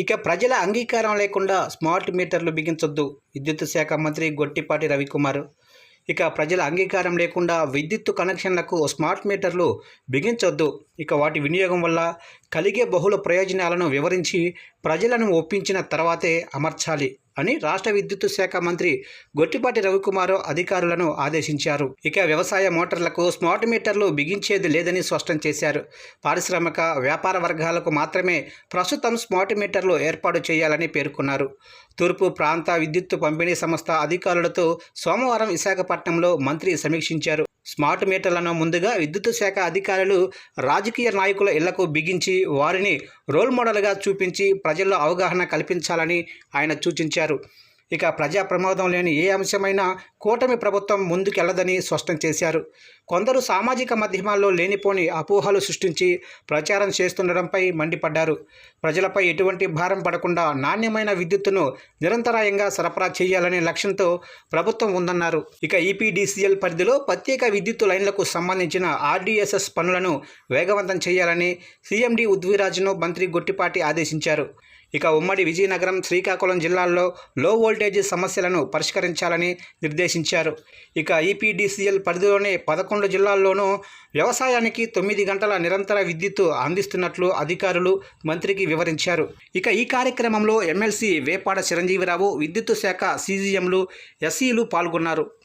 ఇక ప్రజల అంగీకారం లేకుండా స్మార్ట్ మీటర్లు బిగించొద్దు విద్యుత్ శాఖ మంత్రి గొట్టిపాటి రవికుమార్. ఇక ప్రజల అంగీకారం లేకుండా విద్యుత్ కనెక్షన్లకు స్మార్ట్ మీటర్లు బిగించొద్దు. ఇక వాటి వినియోగం వల్ల కలిగే బహుళ ప్రయోజనాలను వివరించి ప్రజలను ఒప్పించిన తర్వాతే అమర్చాలి. అని రాష్ట్ర విద్యుత్ శాఖ మంత్రి గొట్టిపాటి రవికుమార్ అధికారులను ఆదేశించారు. ఇక వ్యవసాయ మోటార్లకు స్మార్ట్ మీటర్లు బిగించేది లేదని స్పష్టం చేశారు. పారిశ్రామిక వ్యాపార వర్గాలకు మాత్రమే ప్రస్తుతం స్మార్ట్ మీటర్లు ఏర్పాటు చేయాలని పేర్కొన్నారు. తూర్పు ప్రాంత విద్యుత్ పంపిణీ సంస్థ అధికారులతో సోమవారం విశాఖపట్నంలో మంత్రి సమీక్షించారు. స్మార్ట్ మీటర్లను ముందుగా విద్యుత్ శాఖ అధికారులు రాజకీయ నాయకుల ఇళ్ళకు బిగించి వారిని రోల్ మోడల్గా చూపించి ప్రజల్లో అవగాహన కల్పించాలని ఆయన సూచించారు. ఇక ప్రజా ప్రమాదం లేని ఏ అంశమైనా కూటమి ప్రభుత్వం ముందుకెళ్ళదని స్పష్టం చేశారు. కొందరు సామాజిక మాధ్యమాల్లో లేనిపోని అపోహలు సృష్టించి ప్రచారం చేస్తుండడంపై మండిపడ్డారు. ప్రజలపై ఎటువంటి భారం పడకుండా నాణ్యమైన విద్యుత్తును నిరంతరాయంగా సరఫరా చేయాలనే లక్ష్యంతో ప్రభుత్వం ఉందన్నారు. ఇక ఈపీడీసీఎల్ పరిధిలో ప్రత్యేక విద్యుత్ లైన్లకు సంబంధించిన ఆర్డీఎస్ఎస్ పనులను వేగవంతం చేయాలని సీఎండీ ఉద్విరాజ్ను మంత్రి గొట్టిపాటి ఆదేశించారు. ఇక ఉమ్మడి విజయనగరం శ్రీకాకుళం జిల్లాల్లో లో వోల్టేజ్ సమస్యలను పరిష్కరించాలని నిర్దేశించారు. ఇక ఈపీడీసీఎల్ పరిధిలోనే పదకొండు జిల్లాల్లోనూ వ్యవసాయానికి తొమ్మిది గంటల నిరంతర విద్యుత్తు అందిస్తున్నట్లు అధికారులు మంత్రికి వివరించారు. ఇక ఈ కార్యక్రమంలో ఎమ్మెల్సీ వేపాడ చిరంజీవిరావు విద్యుత్ శాఖ సీజీఎంలు ఎస్సీలు పాల్గొన్నారు.